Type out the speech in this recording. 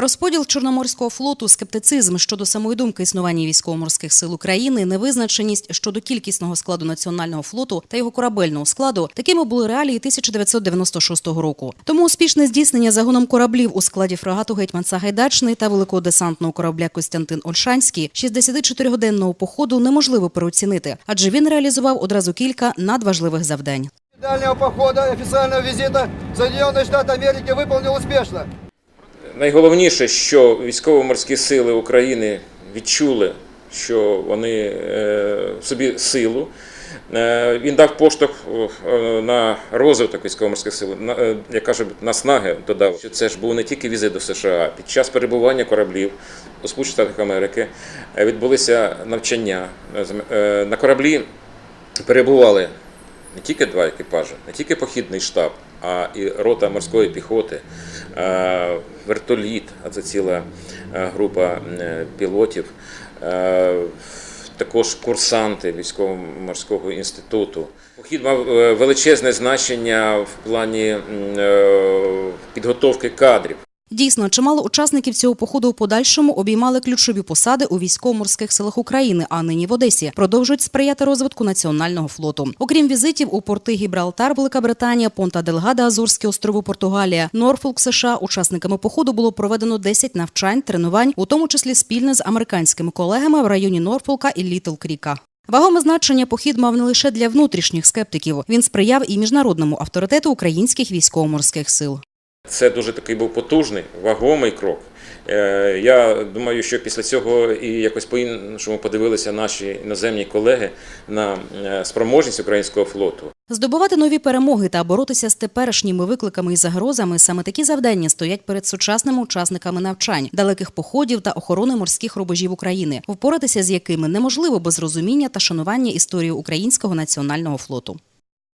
Розподіл Чорноморського флоту, скептицизм щодо самої думки існування військово-морських сил України, невизначеність щодо кількісного складу національного флоту та його корабельного складу такими були реалії 1996 року. Тому успішне здійснення загоном кораблів у складі фрегату гетьман Сагайдачний та великого десантного корабля Костянтин Ольшанський 64-годинного походу неможливо переоцінити, адже він реалізував одразу кілька надважливих завдань. дальнего похода официального визита Соединенные Штаты Америки выполнил успешно. Найголовніше, що військово-морські сили України відчули, що вони е, в собі силу. Е, Він дав поштовх е, на розвиток військово-морських сил, як кажуть, наснаги додав. Що це ж був не тільки візит до США. Під час перебування кораблів у Сполучених Штатах Америки відбулися навчання. На кораблі перебували не тільки два екіпажі, не тільки похідний штаб, а і рота морської піхоти, вертоліт, а це ціла група е, пілотів, також курсанти військово-морського інституту. Похід мав е, величезне значення в плані е, підготовки кадрів. Дійсно, чимало учасників цього походу у подальшому обіймали ключові посади у військово-морських силах України, а нині в Одесі продовжують сприяти розвитку національного флоту. Окрім візитів у порти Гібралтар, Велика Британія, Понта Делгада, Азорські острови, Португалія, Норфолк, США. Учасниками походу було проведено 10 навчань, тренувань, у тому числі спільно з американськими колегами в районі Норфолка і Літл Кріка. Вагоме значення похід мав не лише для внутрішніх скептиків. Він сприяв і міжнародному авторитету українських військово-морських сил. Це дуже такий був потужний, вагомий крок. Е, Я думаю, що після цього і якось по-іншому подивилися наші іноземні колеги на е, спроможність українського флоту. Здобувати нові перемоги та боротися з теперішніми викликами і загрозами саме такі завдання стоять перед сучасними учасниками навчань, далеких походів та охорони морських рубежів України, впоратися з якими неможливо без розуміння та шанування історії українського національного флоту.